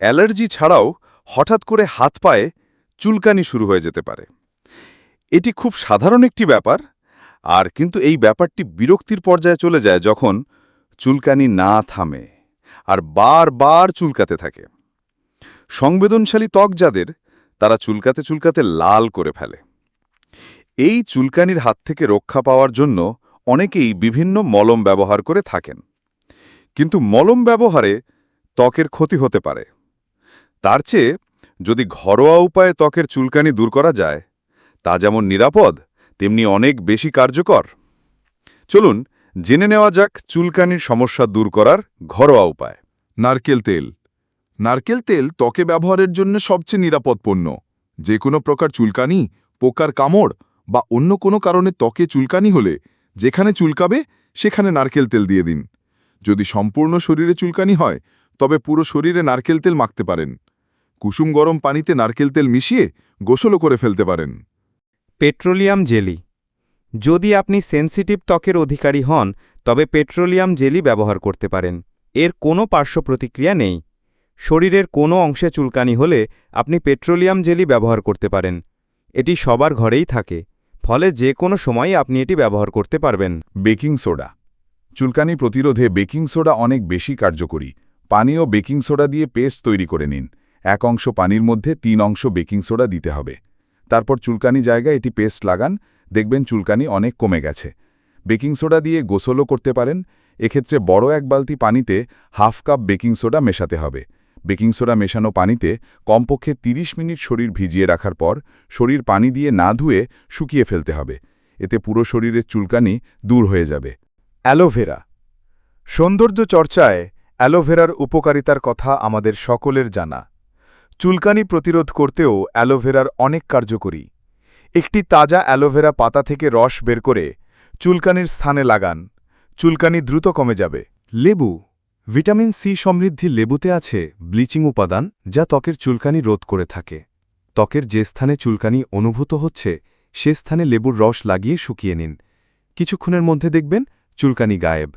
Allergy ছাড়াও হঠাৎ করে হাত পায়ে চুলকানি শুরু হয়ে যেতে পারে। এটি খুব সাধারণ একটি ব্যাপার, আর কিন্তু এই ব্যাপারটি বিরক্তির পর্যায়ে চলে যায় যখন চুলকানি না থামে আর বারবার চুলকাতে থাকে। সংবেদনশালী ত্বক যাদের, তারা চুলকাতে চুলকাতে লাল করে ফেলে। এই চুলকানির হাত থেকে রক্ষা পাওয়ার জন্য অনেকেই বিভিন্ন মলম ব্যবহার করে থাকেন। কিন্তু মলম ব্যবহারে ত্বকের ক্ষতি হতে পারে। তার চেয়ে যদি ঘরোয়া উপায়ে ত্বকের চুলকানি দূর করা যায়, তা যেমন নিরাপদ, তেমনি অনেক বেশি কার্যকর। চলুন জেনে নেওয়া যাক চুলকানির সমস্যা দূর করার ঘরোয়া উপায়। নারকেল তেল। নারকেল তেল ত্বকে ব্যবহারের জন্য সবচেয়ে নিরাপদ পণ্য। যে কোনো প্রকার চুলকানি, পোকার কামড় বা অন্য কোনো কারণে ত্বকে চুলকানি হলে যেখানে চুলকাবে, সেখানে নারকেল তেল দিয়ে দিন। যদি সম্পূর্ণ শরীরে চুলকানি হয়, তবে পুরো শরীরে নারকেল তেল মাখতে পারেন। কুসুম গরম পানিতে নারকেল তেল মিশিয়ে গোসলও করে ফেলতে পারেন। Petroleum jelly. যদি আপনি সেন্সিটিভ ত্বকের অধিকারী হন তবে পেট্রোলিয়াম জেলি ব্যবহার করতে পারেন। এর কোনো পার্শ্ব প্রতিক্রিয়া নেই। শরীরের কোনো অংশে চুলকানি হলে আপনি পেট্রোলিয়াম জেলি ব্যবহার করতে পারেন। এটি সবার ঘরেই থাকে। ফলে যে কোনো সময়ই আপনি এটি ব্যবহার করতে পারবেন। Baking soda. চুলকানি প্রতিরোধে বেকিং সোডা অনেক বেশি কার্যকরী। পানীয় বেকিং সোডা দিয়ে পেস্ট তৈরি করে নিন। এক অংশ পানির মধ্যে, তিন অংশ বেকিং সোডা দিতে হবে। তারপর চুলকানি জায়গায় এটি পেস্ট লাগান, দেখবেন চুলকানি অনেক কমে গেছে। বেকিং সোডা দিয়ে গোসলও করতে পারেন, এক্ষেত্রে বড় এক বালতি পানিতে হাফ কাপ বেকিং সোডা মেশাতে হবে। বেকিং সোডা মেশানো পানিতে কমপক্ষে ৩০ মিনিট শরীর ভিজিয়ে রাখার পর, শরীর পানি দিয়ে না ধুয়ে শুকিয়ে ফেলতে হবে। এতে পুরো শরীরের চুলকানি দূর হয়ে যাবে। অ্যালোভেরা। সৌন্দর্য চর্চায় অ্যালোভেরার উপকারিতার কথা আমাদের সকলের জানা। চুলকানি প্রতিরোধ করতেও অ্যালোভেরার অনেক কার্যকরী। একটি তাজা অ্যালোভেরা পাতা থেকে রস বের করে চুলকানির স্থানে লাগান। চুলকানি দ্রুত কমে যাবে। লেবু। ভিটামিন সি সমৃদ্ধি লেবুতে আছে ব্লিচিং উপাদান যা ত্বকের চুলকানি রোধ করে থাকে। ত্বকের যে স্থানে চুলকানি অনুভূত হচ্ছে, সে স্থানে লেবুর রস লাগিয়ে শুকিয়ে নিন। কিছুক্ষণের মধ্যে দেখবেন চুলকানি গায়েব।